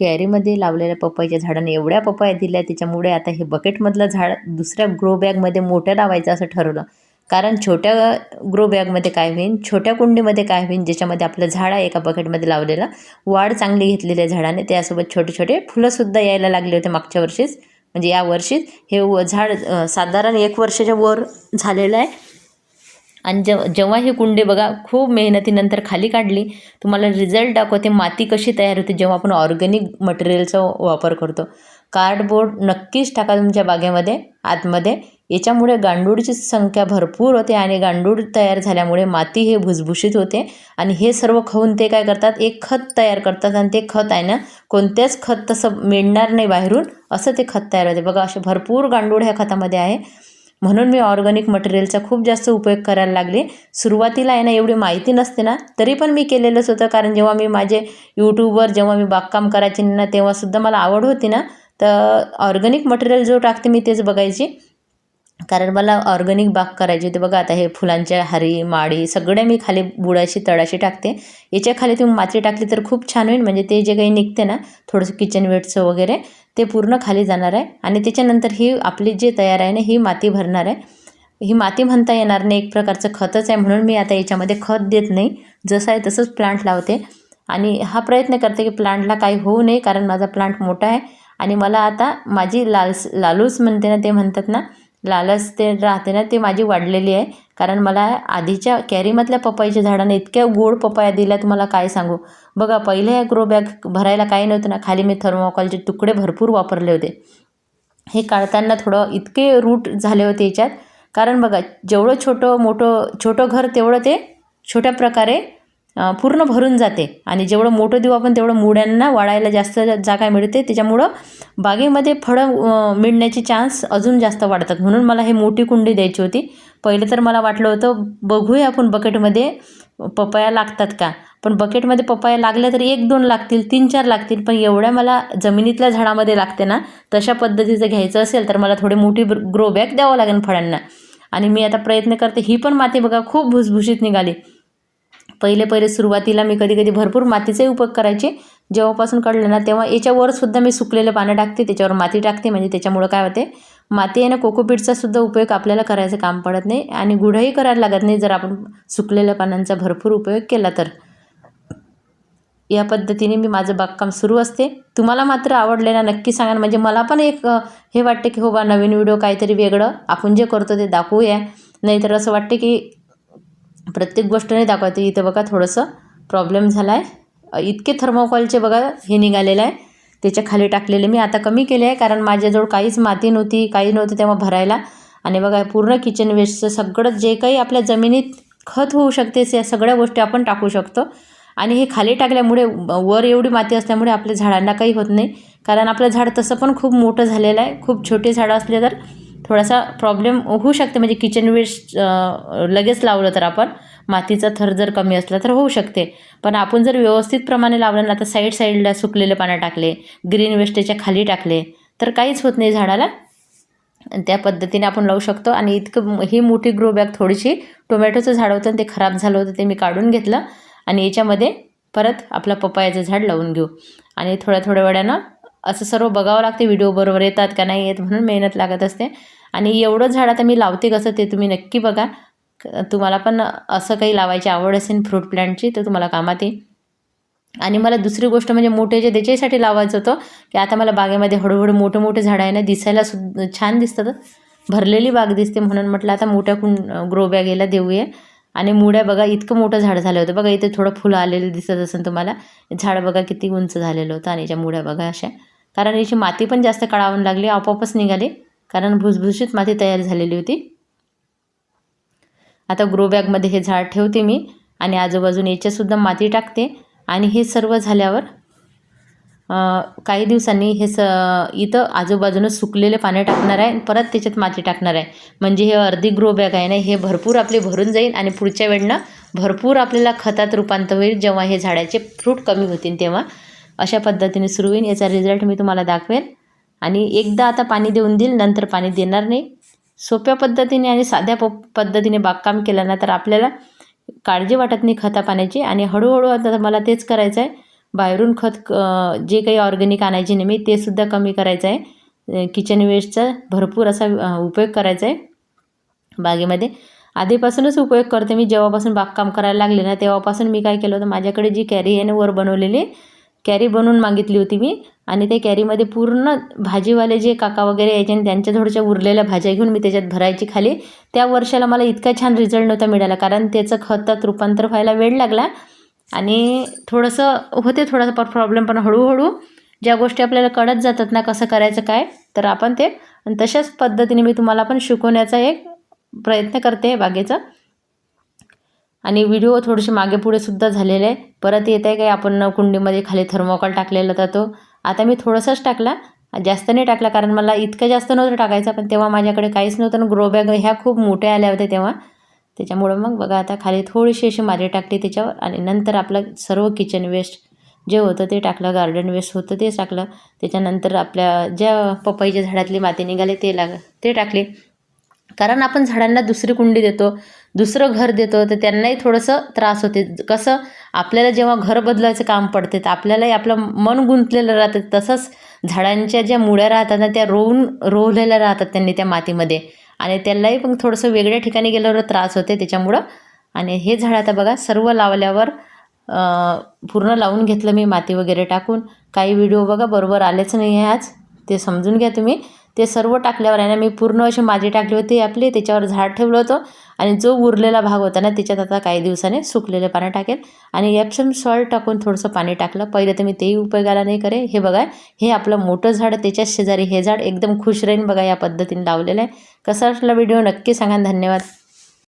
कॅरीमध्ये लावलेल्या पपईच्या झाडाने एवढ्या पपया दिल्या त्याच्यामुळे आता हे बकेटमधलं झाड दुसऱ्या ग्रो बॅगमध्ये मोठ्या लावायचं असं ठरवलं. कारण छोट्या ग्रो बॅगमध्ये काय होईल छोट्या कुंडीमध्ये काय होईल ज्याच्यामध्ये आपलं झाड आहे एका बकेटमध्ये लावलेलं वाढ चांगली घेतलेली आहे झाडाने त्यासोबत छोटे छोटे फुलंसुद्धा यायला लागले होते मागच्या वर्षीच. म्हणजे या वर्षीच हे व झाड साधारण एक वर्षाच्या वर झालेलं आहे. आणि जेव जेव्हा हे कुंडे बघा खूप मेहनतीनंतर खाली काढली तुम्हाला रिझल्ट दाखवते माती कशी तयार होते जेव्हा आपण ऑर्गॅनिक मटेरियलचा वापर करतो. कार्डबोर्ड नक्कीच टाका तुमच्या बागेमध्ये आतमध्ये. याच्यामुळे गांडूळची संख्या भरपूर होते आणि गांडूळ तयार झाल्यामुळे माती हे भुसभुशीत होते. आणि हे सर्व खाऊन ते काय करतात? एक खत तयार करतात आणि ते खत आहे ना कोणत्याच खत तसं मिळणार नाही बाहेरून असं ते खत तयार होते. बघा असे भरपूर गांडूळ ह्या खतामध्ये आहे. म्हणून मी ऑर्गॅनिक मटेरियलचा खूप जास्त उपयोग करायला लागले. सुरुवातीला आहे ना एवढी माहिती नसते ना तरी पण मी केलेलंच होतं. कारण जेव्हा मी माझे यूट्यूबवर जेव्हा मी बागकाम करायचे ना तेव्हासुद्धा मला आवड होती ना. तर ऑर्गॅनिक मटेरियल जो टाकते मी तेच बघायची. कारण मला ऑर्गॅनिक बाग करायची होती. बघा आता हे फुलांच्या हरी माळी सगळ्या मी खाली बुडाशी तळाशी टाकते. याच्या खाली तुम्ही माती टाकली तर खूप छान होईल. म्हणजे ते जे काही निघते ना थोडंसं किचन वेटचं वगैरे ते पूर्ण खाली जाणार आहे आणि त्याच्यानंतर ही आपली जे तयार आहे ना ही माती भरणार आहे. ही माती म्हणता येणार नाही एक प्रकारचं खतच आहे म्हणून मी आता याच्यामध्ये खत देत नाही. जसं आहे तसंच प्लांट लावते. आणि हा प्रयत्न करते की प्लांटला काही होऊ नये कारण माझा प्लांट मोठा आहे. आणि मला आता माझी लालस लालूस म्हणते ना ते म्हणतात ना लालच ते राहते ना ते माझी वाढलेली आहे. कारण मला आधीच्या कॅरीमधल्या पपईच्या झाडाने इतक्या गोड पपया दिल्या तुम्हाला काय सांगू? बघा पहिले या ग्रो बॅग भरायला काही नव्हतं ना. खाली मी थर्मोकॉलचे तुकडे भरपूर वापरले होते. हे काढताना थोडं इतके रूट झाले होते याच्यात. कारण बघा जेवढं छोटं मोठं छोटं घर तेवढं ते छोट्या प्रकारे पूर्ण भरून जाते. आणि जेवढं मोठं देऊ आपण तेवढं मुळ्यांना वाढायला जास्त जागा मिळते. त्याच्यामुळं बागेमध्ये फळं मिळण्याचे चान्स अजून जास्त वाढतात. म्हणून मला हे मोठी कुंडी द्यायची होती. पहिले तर मला वाटलं होतं बघूया आपण बकेटमध्ये पपया लागतात का? पण बकेटमध्ये पपया लागल्या तर एक दोन लागतील तीन चार लागतील पण एवढ्या मला जमिनीतल्या झाडामध्ये लागते ना तशा पद्धतीचं घ्यायचं असेल तर मला थोडी मोठी ग्रो बॅग द्यावं लागेल फळांना. आणि मी आता प्रयत्न करते ही पण माती बघा खूप भुसभुशीत निघाली. पहिले पहिले सुरुवातीला मी कधी कधी भरपूर मातीचाही उपयोग करायचे. जेव्हापासून कळलं ना तेव्हा याच्यावर सुद्धा मी सुकलेलं पानं टाकते त्याच्यावर माती टाकते. म्हणजे त्याच्यामुळं काय होते माती आहे ना कोकोपीटचा सुद्धा उपयोग आपल्याला करायचं काम पडत नाही आणि गुढही करायला लागत नाही जर आपण सुकलेल्या पानांचा भरपूर उपयोग केला तर. या पद्धतीने मी माझं बागकाम सुरू असते. तुम्हाला मात्र आवडले ना नक्की सांगा ना. म्हणजे मला पण एक हे वाटते की हो बा नवीन व्हिडिओ काहीतरी वेगळं आपण जे करतो ते दाखवूया. नाहीतर असं वाटते की प्रत्येक गोष्ट नाही दाखवते. इथं बघा थोडंसं प्रॉब्लेम झाला आहे इतके थर्मोकॉलचे बघा हे निघालेलं आहे. त्याच्याखाली टाकलेले मी आता कमी केले आहे कारण माझ्याजवळ काहीच माती नव्हती काही नव्हती तेव्हा भरायला. आणि बघा पूर्ण किचन वेस्टचं सगळं जे काही आपल्या जमिनीत खत होऊ शकते या सगळ्या गोष्टी आपण टाकू शकतो. आणि हे खाली टाकल्यामुळे वर एवढी माती असल्यामुळे आपल्या झाडांना काही होत नाही. कारण आपलं झाड तसं पण खूप मोठं झालेलं आहे. खूप छोटे झाडं असले तर थोडासा प्रॉब्लेम होऊ शकते. म्हणजे किचन वेस्ट लगेच लावलं तर आपण मातीचा थर जर कमी असला तर होऊ शकते. पण आपण जर व्यवस्थित प्रमाणे लावलं ना तर साईड साईडला सुकलेले पानं टाकले ग्रीन वेस्टेच्या खाली टाकले तर काहीच होत नाही झाडाला. त्या पद्धतीने आपण लावू शकतो. आणि इतकं ही मोठी ग्रो बॅग थोडीशी टोमॅटोचं झाड होतं आणि ते खराब झालं होतं ते मी काढून घेतलं. आणि याच्यामध्ये परत आपलं पपयाचं झाड लावून घेऊ. आणि थोड्या थोड्या वेळानं असं सर्व बघावं लागते. व्हिडिओ बरोबर येतात का नाही येत म्हणून मेहनत लागत असते. आणि एवढं झाड आता मी लावते कसं ते तुम्ही नक्की बघा. तुम्हाला पण असं काही लावायची आवड असेल फ्रूट प्लांटची तर तुम्हाला कामात येईल. आणि मला दुसरी गोष्ट म्हणजे मोठे जे त्याच्यासाठी लावायचं होतं की आता मला बागेमध्ये हळूहळू मोठे मोठे झाडं आहे ना दिसायला सुद्धा छान दिसतात. भरलेली बाग दिसते म्हणून म्हटलं आता मोठ्या कुं ग्रो बॅगेला देऊया. आणि मुळ्या बघा इतकं मोठं झाड झालं होतं. बघा इथे थोडं फुलं आलेलं दिसत असेल तुम्हाला. झाड बघा किती उंच झालेलं होतं आणि याच्या मुळ्या बघा अशा. कारण याची माती पण जास्त कळावून लागली आपोआपच निघाली. कारण भुसभुशीत माती तयार झालेली होती. आता ग्रो बॅगमध्ये हे झाड ठेवते मी आणि आजूबाजूने याच्यासुद्धा माती टाकते. आणि हे सर्व झाल्यावर काही दिवसांनी हे स इथं आजूबाजूनं सुकलेले पाणी टाकणार आहे आणि परत त्याच्यात माती टाकणार आहे. म्हणजे हे अर्धी ग्रो बॅग आहे ना हे भरपूर आपली भरून जाईल आणि पुढच्या वेळनं भरपूर आपल्याला खतात रूपांतर होईल जेव्हा हे झाडाचे फ्रूट कमी होतील तेव्हा. अशा पद्धतीने सुरू होईल. याचा रिझल्ट मी तुम्हाला दाखवेन. आणि एकदा आता पाणी देऊन देईल नंतर पाणी देणार नाही. सोप्या पद्धतीने आणि साध्या प पद्धतीने बागकाम केलं ना तर आपल्याला काळजी वाटत नाही खता पाण्याची. आणि हळूहळू आता मला तेच करायचं आहे. बाहेरून खत जे काही ऑर्गॅनिक आणायचे नाही मी ते सुद्धा कमी करायचं आहे. किचन वेस्टचा भरपूर असा उपयोग करायचा आहे बागेमध्ये. आधीपासूनच उपयोग करते मी. जेव्हापासून बागकाम करायला लागले ना तेव्हापासून मी काय केलं होतं माझ्याकडे जी कॅरी आहे ना वर बनवलेली कॅरी बनवून मागितली होती मी. आणि ते कॅरीमध्ये पूर्ण भाजीवाले जे काका वगैरे यायचे आणि त्यांच्या थोड्याशा उरलेल्या भाज्या घेऊन मी त्याच्यात भरायची खाली. त्या वर्षाला मला इतका छान रिझल्ट नव्हता मिळाला कारण त्याचं खतात रूपांतर व्हायला वेळ लागला. आणि थोडंसं होते थोडासा प्रॉब्लेम पण हळूहळू ज्या गोष्टी आपल्याला कळत जातात ना कसं करायचं काय तर आपण ते आणि तशाच पद्धतीने मी तुम्हाला पण शिकवण्याचा एक प्रयत्न करते बागेचा. आणि व्हिडिओ थोडेसे मागे पुढे सुद्धा झालेले आहे. परत येत आहे काही आपण कुंडीमध्ये खाली थर्मोकॉल टाकलेला जातो. तो आता मी थोडंसंच टाकला. जास्त नाही टाकला कारण मला इतकं जास्त नव्हतं टाकायचं पण तेव्हा माझ्याकडे काहीच नव्हतं. आणि ग्रो बॅग ह्या खूप मोठ्या आल्या होत्या तेव्हा. त्याच्यामुळं मग बघा आता खाली थोडीशी अशी माती टाकली त्याच्यावर. आणि नंतर आपलं सर्व किचन वेस्ट जे होतं ते टाकलं गार्डन वेस्ट होतं ते टाकलं. त्याच्यानंतर आपल्या ज्या पपईच्या झाडातली माती निघाली ते लाग ते टाकले. कारण आपण झाडांना दुसरी कुंडी देतो दुसरं घर देतो तर त्यांनाही थोडंसं त्रास होते. कसं आपल्याला जेव्हा घर बदलायचं काम पडते तर आपल्यालाही आपलं मन गुंतलेलं राहतं. तसंच झाडांच्या ज्या मुळ्या राहतात ना त्या रोवून रोवलेल्या राहतात त्यांनी त्या मातीमध्ये. आणि त्यालाही पण थोडंसं वेगळ्या ठिकाणी गेल्यावर त्रास होते त्याच्यामुळं. आणि हे झाड आता बघा सर्व लावल्यावर पूर्ण लावून घेतलं मी माती वगैरे टाकून. काही व्हिडिओ बघा बरोबर आलेच नाही आहे आज. ते समजून घ्या तुम्ही. ते सर्व टाकल्यावर आहे ना मी पूर्ण अशी माती टाकली होती आपली त्याच्यावर झाड ठेवलं होतं आणि जो उरलेला भाग होता ना त्याच्यात आता काही दिवसाने सुकलेलं पाणी टाकेल आणि एप्सम सॉल्ट टाकून थोडंसं पाणी टाकलं. पहिले तर मी तेही उपयोगाला नाही करे. हे बघा हे आपलं मोठं झाड त्याच्याच शेजारी हे झाड एकदम खुश राहीन बघा या पद्धतीने लावलेलं आहे. कसा असला व्हिडिओ? नक्की सांगा धन्यवाद.